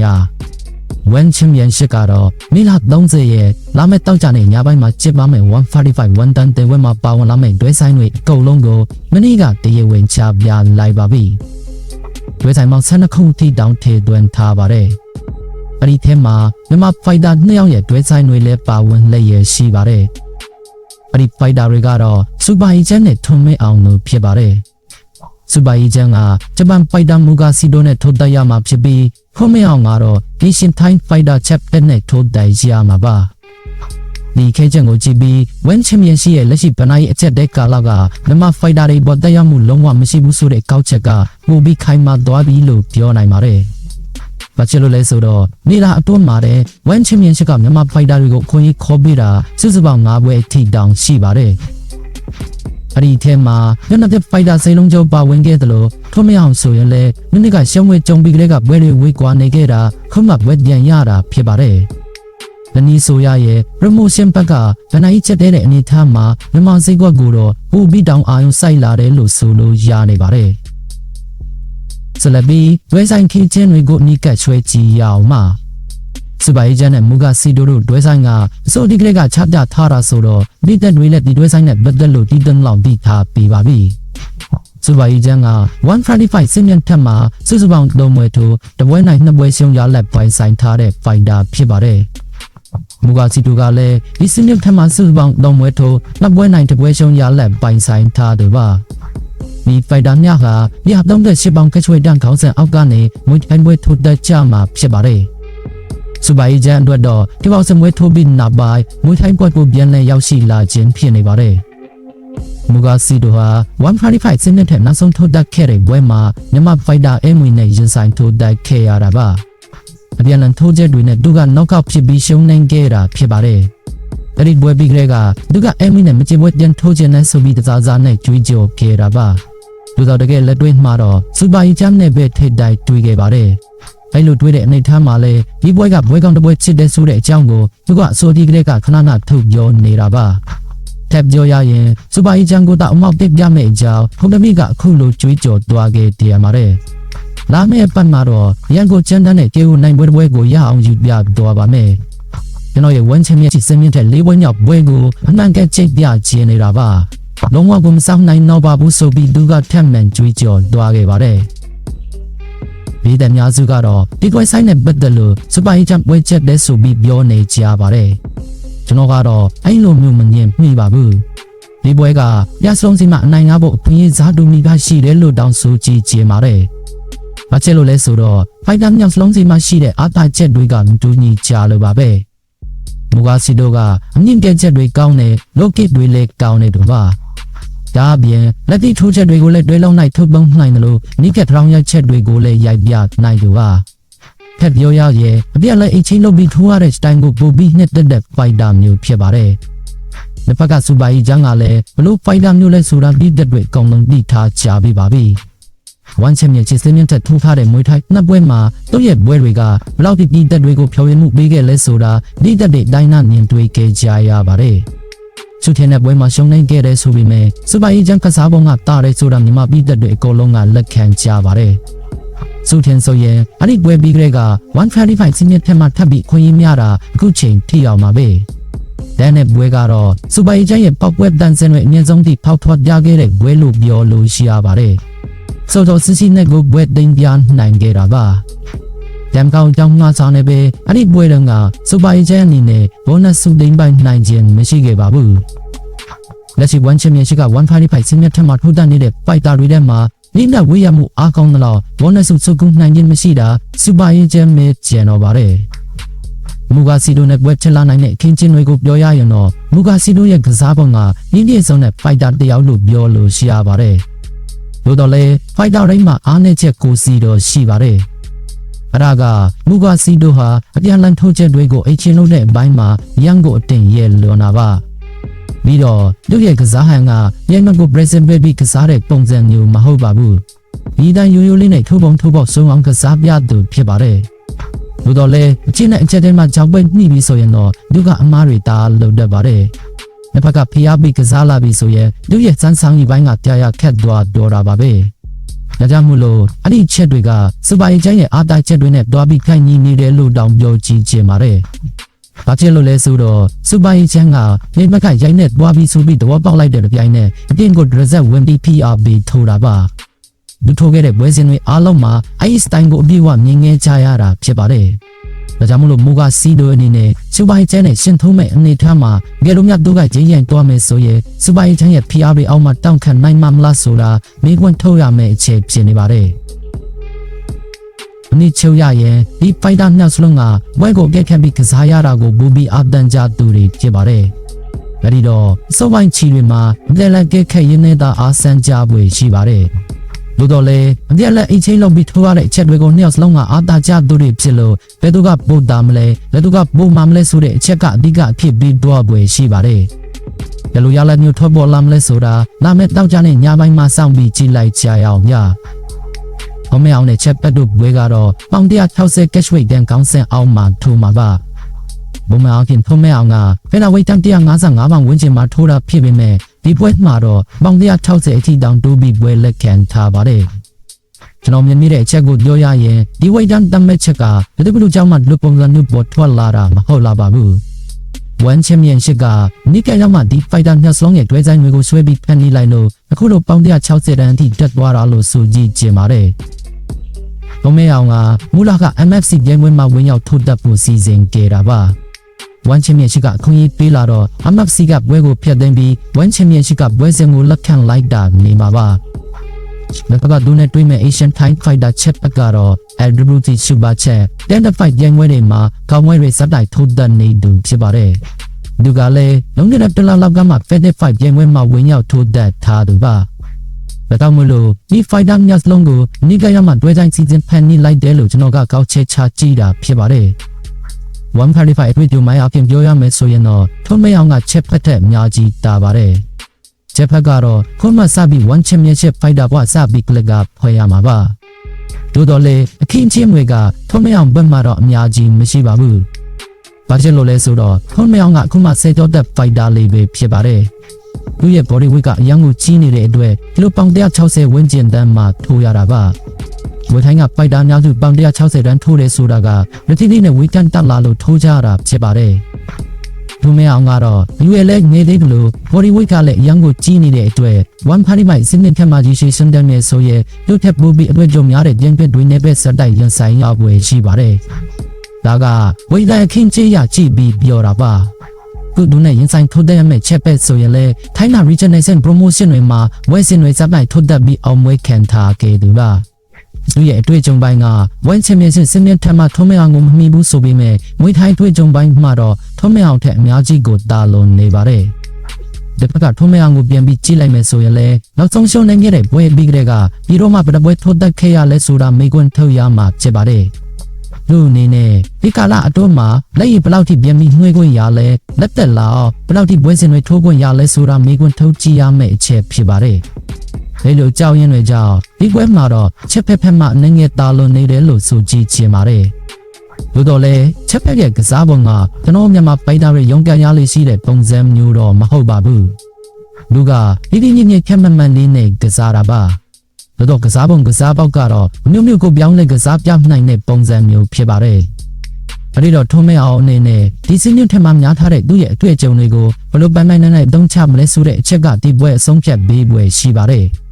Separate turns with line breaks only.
များဝမ်ချင်းမြန်ရှိကတော့မိလာ30ရဲ့လာမယ့်တောက်ကြနေညပိုင်းမှာကျစ်ပါမယ်145ဝန်တန်တေဝဲမှာပါဝင်လာမယ့်ဒွဲဆိုင်တွေအကုန်လုံးကိုမနေ့ကတရေဝင်ချပြလိုက်ပါပြီဒွဲဆိုင်မှာ12ခုထိတောင်းထေသွင်းထားပါတယ်အဲ့ဒီထဲမှာမြန်မာဖိုက်တာ2ယောက်ရဲ့ဒွဲဆိုင်တွေလည်းပါဝင်လျက်ရှိပါတယ်အဲ့ဒီဖိုက်တာတွေကတော့စူပါဟီချန်နဲ့ထွန်မဲအောင်လို့ဖြစ်ပါတယ် စူပါဟီချန်ကဂျပန်ဖိုက်တာမူဂါစီဒိုနဲ့ထိုးတက်ရမှာဖြစ်ပြီးထွန်မဲအောင်ကတော့ Asian Time Fighter Chapter နဲ့ထိုးတက်ရမှာပါဒီခဲချက်ကိုကြည့်ပြီးဝမ်ချန်ပီယံရှိရဲ့လက်ရှိဗနိုင်းအချက်တဲ့ကာလကမြန်မာဖိုက်တာတွေပေါ်တက်ရောက်မှုလုံးဝမရှိဘူးဆိုတဲ့ကောက်ချက်ကပိုပြီးခိုင်မာသွားပြီလို့ပြောနိုင်ပါတယ်။ဘာဖြစ်လို့လဲဆိုတော့နေလာအတွန်းမှာတဲ့ဝမ်ချန်ပီယံရှစ်ကမြန်မာဖိုက်တာတွေကိုအခွင့်အရေးခေါ်ပေးတာစုစုပေါင်း၅ဘွဲအထိတောင်ရှိပါတယ်။ အဲ့ဒီထဲမှာညနေပြဖိုက်တာစိန်လုံးကျော်ပါဝင်ခဲ့တယ်လို့ထွမရအောင်ဆိုရင်လေမိနစ်ကရှုံးဝဲကြုံပြီးကလေးကဘွဲတွေဝေးကွာနေခဲ့တာခုမှဘွဲပြန်ရတာဖြစ်ပါတယ်။လနီဆိုရရဲ့ promotion ဘက်ကဗနိုင်ချက်တဲ့အနေထားမှာမြန်မာစိတ်ကွက်ကိုတော့ပူပြီးတောင်အာယုံစိုက်လာတယ်လို့ဆိုလို့ရနေပါတယ်။ဆလဘီဝဲဆိုင်ခင်းချင်းတွေကိုအနိကတ်ချွဲကြည့်ရအောင်မှာ စူပါအေဂျင့်နဲ့မူဂါစီဒိုတို့ဒွဲဆိုင်ကအစိုးဒီကလေးကချပြထားတာဆိုတော့ဒီတက်တွေနဲ့ဒီဒွဲဆိုင်နဲ့ပတ်သက်လို့တီးတန်းလောက်ပြီးထားပြီးပါပြီ။စူပါအေဂျင့်က135စင်မြင့်ထက်မှာစုစုပေါင်းသုံးမွဲထိုးတပွဲနိုင်နှစ်ပွဲရှုံးရလက်ပိုင်ဆိုင်ထားတဲ့ဖိုင်တာဖြစ်ပါတယ်။မူဂါစီတူကလည်းဒီစင်မြင့်ထက်မှာစုစုပေါင်းသုံးမွဲထိုးနှစ်ပွဲနိုင်တစ်ပွဲရှုံးရလက်ပိုင်ဆိုင်ထားတယ်ပါ။ဒီဖိုင်တာများကပြတ်တော့တဲ့ရှစ်ပေါင်ကချွေတန်းခေါင်းစဉ်အောက်ကနေမွေးထိုင်ပွဲထိုးတက်ကြမှာဖြစ်ပါတယ်။ စူပါအေဂျင့်အတွက်တော့ဒီပေါက်စမွေးထိုးပြီးနောက်ပိုင်းမွေးထိုင်ပွဲကိုပြန်လည်ရောက်ရှိလာခြင်းဖြစ်နေပါတယ်။မူဂါစီဒိုဟာ135စနစ်ထက်နောက်ဆုံးထိုးတက်ခဲ့တဲ့ပွဲမှာမြန်မာဖိုက်တာအမွေနဲ့ရင်ဆိုင်ထိုးတက်ခဲ့ရတာပါ။အပြန်လန်ထိုးချက်တွေနဲ့သူကနော့ကောက်ဖြစ်ပြီးရှုံးနိုင်ခဲ့တာဖြစ်ပါတယ်။အဲ့ဒီပွဲပြီးကလေးကသူကအမွေနဲ့မချစ်ပွဲပြန်ထိုးခြင်းနဲ့ဆိုပြီးတစားစားနဲ့ကြွေးကြော်ခဲ့တာပါ။လူတော်တကယ်လက်တွေ့မှာတော့စူပါအေဂျင့်နဲ့ပဲထိတ်တိုက်တွေ့ခဲ့ပါတယ်။ အဲ့လိုတွေးတဲ့အနေထားမှာလဲဒီပွဲကဘွဲကောင်းတစ်ပွဲချစ်တဲ့ဆိုတဲ့အကြောင်းကိုသူကအစိုးဒီကလေးကခဏခဏထုတ်ပြောနေတာပါထပ်ပြောရရင်စူပါအီချန်ကိုတော့အမောက်ပစ်ပြမယ့်အကြောင်းဖုန်တမိကအခုလိုကြွေးကြော်သွားခဲ့တရားမှာတဲ့လာမယ့်ပတ်မှာတော့ရန်ကိုချန်တန်းနဲ့ကေကိုနိုင်ပွဲတစ်ပွဲကိုရအောင်ယူပြသွားပါမယ်ကျွန်တော်ရဲ့ဝမ်းချင်မြတ်ချစ်စင်းမြင့်တဲ့လေးပွဲမြောက်ပွဲကိုအမှန်ကချိတ်ပြခြင်းနေတာပါလုံးဝကိုမဆောင်နိုင်တော့ပါဘူးဆိုပြီးသူကထက်မှန်ကြွေးကြော်သွားခဲ့ပါတယ် ပြည်သူများစုကတော့ဒီကွဲဆိုင်နဲ့ပတ်သက်လို့စပိုင်ချမ်ပွဲချက်တဲ့ဆိုပြီးပြောနေကြပါတယ်ကျွန်တော်ကတော့အဲ့လိုမျိုးမငင်မိပါဘူးဒီပွဲကရဆုံးစီမအနိုင်ငါဖို့အခွင့်အရေးဇာတူမီကရှိတယ်လို့တောင်းဆိုကြည့်ကြပါတယ်ဘာချက်လို့လဲဆိုတော့ဖိုက်တာမြောက်စလုံးစီမရှိတဲ့အာသာချက်တွေကမတူညီကြလို့ပါပဲမူဂါစီတို့ကအမြင့်ပြတ်ချက်တွေကောင်းတယ်လောကစ်တွေလည်းကောင်းနေတူပါ ဒါအပြင်လက်တိထိုးချက်တွေကိုလည်းတွဲလုံးနိုင်ထုတ်ပုံနိုင်တယ်လို့နိကက်ထောင်ရက်ချက်တွေကိုလည်းရိုက်ပြနိုင်ယူပါဖက်ပြောရရဲ့အပြက်လည်းအိတ်ချင်းလုပ်ပြီးထိုးရတဲ့စတိုင်ကိုပိုပြီးနှစ်သက်တဲ့ဖိုက်တာမျိုးဖြစ်ပါတယ်။ဒီဘက်ကစူပါအီဂျန်ကလည်းဘလို့ဖိုက်တာမျိုးလဲဆိုတာပြီးတဲ့တွေအကုန်လုံးပြီးထားကြပြီပါပြီ။ဝန်ချင်မြချစ်စင်းမြတ်ထထိုးထားတဲ့မွေးထိုက်နှစ်ပွဲမှာသူ့ရဲ့ပွဲတွေကဘလောက်ဒီပြီးတဲ့တွေကိုဖြောင်းရမှုပေးခဲ့လဲဆိုတာဒီတဲ့တွေတိုင်းနာမြင်တွေ့ခဲ့ကြရပါတယ်။ စုထင်းတဲ့ပွဲမှာရှုံးနိုင်ခဲ့တဲ့ဆိုပေမဲ့စူပါအီဂျန်ကစားပုံကတားတဲ့ဆိုတာမြန်မာပြည်သက်တွေအကုန်လုံးကလက်ခံကြပါတယ်။စုထင်းဆိုရင်အဲ့ဒီပွဲပြီးကလေးက135စီးမြင့်ထက်မှထပ်ပြီးခွင့်ရမြတာအခုချိန်ထိအောင်ပါပဲ။ဒန်နဲ့ပွဲကတော့စူပါအီဂျန်ရဲ့ပောက်ပွဲတန်စင်တွေအမြင့်ဆုံးထိဖောက်ထွက်ပြခဲ့တဲ့ပွဲလို့ပြောလို့ရှိရပါတယ်။ဆိုတော့စစ်စီနဲ့ကိုပွဲတင်ပြနိုင်ခဲ့တာပါ။ ဒမ်ကောင်ကြောင့်ငှားစားနေပဲအဲ့ဒီပွဲတုန်းကစူပါအီဂျန်အနေနဲ့ဘောနတ်စုသိမ်းပိုင်နိုင်ခြင်းမရှိခဲ့ပါဘူး။လက်ရှိ1ချန်ပီယံရှစ်က155စင်မြတ်ထက်မှထိုးတက်နေတဲ့ပိုက်တာတွေထဲမှာနိမ့်ဝေးရမှုအားကောင်းသလောက်ဘောနတ်စုစုကူနိုင်ခြင်းမရှိတာစူပါအီဂျန်မဲကျန်တော့ပါတယ်။မူဂါစီဒိုနဲ့ပွဲချက်လာနိုင်တဲ့အခင်းချင်းတွေကိုပြောရရင်တော့မူဂါစီဒိုရဲ့ကစားပုံကနင်းပြည့်စုံတဲ့ဖိုက်တာတယောက်လို့ပြောလို့ရှိရပါတယ်။သို့တော်လည်းဖိုက်တာတိုင်းမှာအားနည်းချက်ကိုစီတော့ရှိပါတယ်။ အရာကမူဂါစီဒိုဟာအပြန်လန်ထိုးချက်တွေကိုအချင်းလို့တဲ့အပိုင်းမှာရန်ကိုအတင်ရဲ့လွန်တာပါပြီးတော့သူ့ရဲ့ကစားဟန်ကရန်ကို present baby ကစားတဲ့ပုံစံမျိုးမဟုတ်ပါဘူးဒီတိုင်းရိုးရိုးလေးနဲ့ထိုးပုံထိုးပေါက်ဆုံးအောင်ကစားပြသူဖြစ်ပါတယ်လို့တော့လေအချင်းနဲ့အချက်တဲမှာကြောက်ပွဲနှိပြီးဆိုရင်တော့သူကအမားတွေတားလုပ်တတ်ပါတယ်တစ်ဖက်ကဖျားပြီးကစားလာပြီဆိုရင်သူ့ရဲ့စမ်းဆောင်ကြီးပိုင်းကကြာရခက်သွားတော့တာပါပဲ ဒါကြောင့်မို့လို့အဲ့ဒီချက်တွေကစူပါအေဂျင့်ရဲ့အားတာချက်တွေနဲ့တွားပြီးခိုင်ညီနေတယ်လို့တောင်ပြောကြည့်ချင်ပါတယ်။ဘာဖြစ်လို့လဲဆိုတော့စူပါအေဂျင့်ကနေဘက်ကရိုက်နဲ့တွားပြီးဆိုပြီးတော့ပေါက်လိုက်တဲ့ကြိုင်နဲ့အတင်းကို reset ဝင်ပြီး PRB ထိုးတာပါ။လူထိုးခဲ့တဲ့ပွဲစဉ်တွေအားလုံးမှာအဲ့ဒီစတိုင်ကိုအပြည့်အဝမြင်ငဲကြရတာဖြစ်ပါတယ်။ ဒါကြောင့်မလို့မူကစီဒိုအနေနဲ့စူပါရီချန်နဲ့ရှင်ထုံးမဲ့အနေထားမှာငယ်လိုမြတ်သူကဂျင်းရင်တွားမယ်ဆိုရင်စူပါရီချန်ရဲ့ PR တွေအောက်မှာတောင့်ခံနိုင်မှာမလားဆိုတာမိကွန်းထုတ်ရမယ့်အခြေဖြစ်နေပါတယ်အနည်းချုပ်ရရင်ဒီဖိုက်တာနှစ်စလုံးကဝဲကိုကက်ခတ်ပြီးကစားရတာကိုဘူဘီအတန်ကြသူတွေဖြစ်ပါတယ်။ဒါဒီတော့စုပ်ပိုင်းချီတွေမှာလက်လက်ကက်ခတ်ရင်းနေတာအားဆန်းကြပွေရှိပါတယ်။ သို့တော်လည်းအပြက်လက်အိတ်ချင်းလုံးပြီးထိုးရတဲ့အချက်တွေကိုနှစ်ယောက်စလုံးကအာသာကျသူတွေဖြစ်လို့ဘယ်သူကပို့တာမလဲဘယ်သူကပို့မှမလဲဆိုတဲ့အချက်ကအဓိကအဖြစ်ပြီးတော့ပွေရှိပါတယ်ဘယ်လိုရလမျိုးထွက်ပေါ်လာမလဲဆိုတာနာမည်တောက်ကြနဲ့ညပိုင်းမှာစောင့်ပြီးကြည့်လိုက်ကြရအောင်ည။ဘမေအောင်နဲ့ချက်ပတ်တို့ဘွေကတော့ပေါင်160 cash weight တန်ကောင်းစင်အောင်မှထိုးမှာပါ။ဘုံမအောင်ခင်ထုံးမဲအောင်ကဖက်နာဝိတ်တန်155ပေါင်ဝန်းကျင်မှာထိုးတာဖြစ်ပေမဲ့ ဒီပွဲမှာတော့ပေါင်160အထိတောင်တိုးပြီးပွဲလက်ခံထားပါတယ်ကျွန်တော်မြင်မိတဲ့အချက်ကိုပြောရရင်ဒီဝိတ်တန်တမက်ချက်ကဘယ်လိုကြောင့်မှလူပုံစံမျိုးပေါ်ထွက်လာတာမဟုတ်လာပါဘူးဝမ်ချန်ပီယံရှစ်ကနိကဲရောက်မှဒီဖိုက်တာနှစ်စလုံးရဲ့တွဲဆိုင်တွေကိုဆွဲပြီးဖန်နေလိုက်လို့အခုလိုပေါင်160တန်းအထိတက်သွားတာလို့ဆိုကြည့်ကြပါတယ်။ဘုံမဲအောင်ကမူလာက MFC ပြိုင်ပွဲမှာဝင်ရောက်ထိုးတက်ဖို့စီစဉ်ခဲ့တာပါ။ ဝမ်ချင်မြင့်ရှိကအခွင့်အရေးပေးလာတော့ MFC ကပွဲကိုဖျက်သိမ်းပြီးဝမ်ချင်မြင့်ရှိကပွဲစဉ်ကိုလက်ခံလိုက်တာနေမှာပါမပကဒူနဲ့တွေ့မဲ့ Asian Time Fighter Chat ကတော့ LWT Super Chat 10 fight ပြိုင်ပွဲတွေမှာကောင်းပွဲတွေစတိုက်ထိုးတက်နေသူဖြစ်ပါတယ်။သူကလည်းလုံးနေတဲ့တလလောက်ကမှ Fed Fight ပြိုင်ပွဲမှာဝင်ရောက်ထိုးတက်ထားသူပါ။ဒါကြောင့်မလို့ဒီ fighter ညစလုံးကိုနိကရမှာတွဲတိုင်းစီစဉ်ဖန်နီးလိုက်တယ်လို့ကျွန်တော်ကကောက်ချက်ချကြည့်တာဖြစ်ပါတယ်။ 135အတွေ့အကြုံမိုင်းအပြင်ပြောရမယ်ဆိုရင်တော့ထုံးမအောင်ကချက်ဖက်တဲ့အများကြီးတာပါတယ်။ချက်ဖက်ကတော့ခွန်မစပြီး1 championship fighter ဘွားစပြီးကလကဖွဲ့ရမှာပါ။သို့တော်လေအခင်းချင်းတွေကထုံးမအောင်ဘက်မှာတော့အများကြီးမရှိပါဘူး။ဘာဖြစ်လို့လဲဆိုတော့ထုံးမအောင်ကအခုမှစေတော့တဲ့ fighter လေးပဲဖြစ်ပါတယ်။သူ့ရဲ့ body weight ကအရင်ကကြီးနေတဲ့အတွက်ဒီလိုပေါင်160ဝန်းကျင်တန်းမှထိုးရတာပါ။ ဝေထိုင်းကပိုက်တာအများစုပေါင်160တန်းထိုးတယ်ဆိုတာကရတိတိနဲ့ဝေတန်တက်လာလို့ထိုးကြတာဖြစ်ပါတယ်။လူမဲအောင်ကတော့လူရဲ့လက်ငယ်သေးတယ်လို့ body weight ကလည်းအရင်ကိုကြီးနေတဲ့အတွက်1 party မိုက်စနစ်ဖြတ်မှကြီးရှိစံတယ်မယ်ဆိုရင်လူထက်ပူပြီးအတွေ့အကြုံများတဲ့ပြင်ပတွေနဲ့ပဲစတိုက်ရင်ဆိုင်ရပွဲရှိပါတယ်။ဒါကဝေတိုင်းအခင်းကြီးရကြည့်ပြီးပြောတာပါ။ခုဒုနဲ့ရင်ဆိုင်ထုတ်တဲ့ရမယ့်ချက်ပဲဆိုရင်လေထိုင်းနာ regional promotion တွေမှာဝယ်စင်တွေစပိုက်ထုတ်တက်ပြီးအောင်မွေးခံထားခဲ့သူလား။ သူရဲ့အတွေ့အကြုံပိုင်းကဝိုင်းချင်မြင့်စစ်စနစ်ထက်မှထုံးမအောင်ကိုမမှီဘူးဆိုပေမဲ့မွေးထိုင်းတွေ့ကြုံပိုင်းမှာတော့ထုံးမအောင်ထက်အများကြီးကိုတာလွန်နေပါတယ်ဒီဘက်ကထုံးမအောင်ကိုပြန်ပြီးကြည့်လိုက်မယ်ဆိုရင်လည်းနောက်ဆုံးရှုံးနိုင်ခဲ့တဲ့ပွဲပြီးကလေးကဒီတော့မှဗဒပွဲထိုးတက်ခဲ့ရလဲဆိုတာမိကွန်းထုတ်ရမှာဖြစ်ပါတယ်လူအနေနဲ့ဒီကာလအတွင်းမှာလက်ရည်ဘလောက်ထိပြန်ပြီးနှွေးခွင့်ရလဲလက်သက်လာဘလောက်ထိပွဲစဉ်တွေထိုးခွင့်ရလဲဆိုတာမိကွန်းထုတ်ကြည့်ရမယ့်အချက်ဖြစ်ပါတယ် ဒီလိုကြောက်ရင်တွေကြောင့်ဒီပွဲမှာတော့ချက်ဖက်ဖက်မှအနေငယ်တာလွန်နေတယ်လို့ဆိုကြည့်ချင်ပါတယ်။သို့တော်လည်းချက်ဖက်ရဲ့ကစားပုံကကျွန်တော်မြန်မာပိုက်တာရဲ့ရုံးကန်ရလေးရှိတဲ့ပုံစံမျိုးတော့မဟုတ်ပါဘူး။လူကဒီဒီညင်ညင်ခက်မမှန်လေးနဲ့ကစားတာပါ။သို့တော့ကစားပုံကစားပေါက်ကတော့မျိုးမျိုးကိုပြောင်းလဲကစားပြနိုင်တဲ့ပုံစံမျိုးဖြစ်ပါတယ်။အဲ့ဒီတော့ထုံးမဲအောင်အနေနဲ့ဒီစင်းညွတ်ထက်မှများထားတဲ့သူ့ရဲ့အတွေ့အကြုံတွေကိုဘလို့ပန်းပန်းနိုင်နိုင်သုံးချမလဲဆိုတဲ့အချက်ကဒီပွဲအဆုံးဖြတ်ပေးပွဲရှိပါတယ်။